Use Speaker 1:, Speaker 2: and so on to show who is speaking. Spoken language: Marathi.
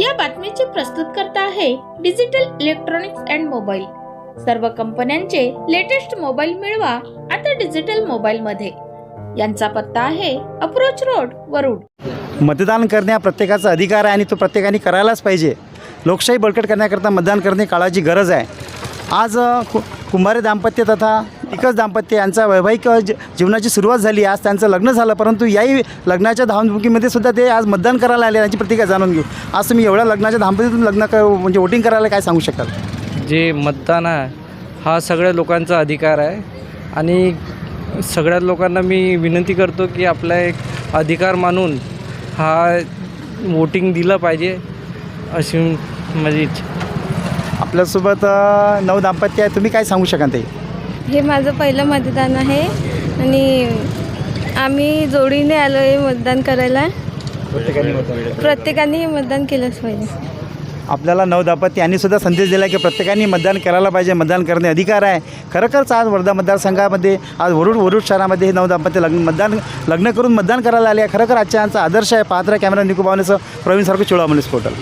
Speaker 1: या प्रस्तुत करता आहे डिजिटल इलेक्ट्रॉनिक्स अँड मोबाईल. सर्व कंपन्यांचे लेटेस्ट मोबाईल मिळवा आता डिजिटल मोबाईल मध्ये यांचा पत्ता आहे अप्रोच रोड वरुड.
Speaker 2: मतदान करणे हा प्रत्येकाचा अधिकार आहे आणि तो प्रत्येकाने करायलाच पाहिजे. लोकशाही बळकट करण्याकरता मतदान करणे काळाची गरज आहे. आज कु कुंभारे दाम्पत्य तथा एकच दाम्पत्य यांचा वैवाहिक जीवनाची सुरुवात झाली आज त्यांचं लग्न झालं परंतु याही लग्नाच्या धामधुकीमध्ये सुद्धा ते आज मतदान करायला आले यांची प्रतिक्रिया जाणून घेऊ. आज तुम्ही एवढ्या लग्नाच्या धामधुकीतून लग्न क म्हणजे वोटिंग करायला काय सांगू शकाल?
Speaker 3: जे मतदान आहे हा सगळ्या लोकांचा अधिकार आहे. आणि सगळ्या लोकांना मी विनंती करतो की आपला एक अधिकार मानून हा वोटिंग दिलं पाहिजे अशी माझी इच्छा.
Speaker 2: आपल्यासोबत नऊ दाम्पत्य आहे तुम्ही काय सांगू शकाल ते?
Speaker 4: हे माझं पहिलं मतदान आहे आणि आम्ही जोडीने आलो आहे मतदान करायला. प्रत्येकाने हे मतदान केलंच पाहिजे.
Speaker 2: आपल्याला नव दाम्पत्य यांनी सुद्धा संदेश दिला की प्रत्येकाने मतदान करायला पाहिजे मतदान करणे अधिकार आहे. खरोखरच आज वर्धा मतदारसंघामध्ये आज वरुड वरुड शहरामध्ये हे नव दाम्पत्य लग्न मतदान लग्न करून मतदान करायला आले आहे. खरोखर आजच्या यांचा आदर्श आहे. पाहत्रा कॅमेरा निकोबावनेसह प्रवीण सारखं चोळामलीस पोर्टल.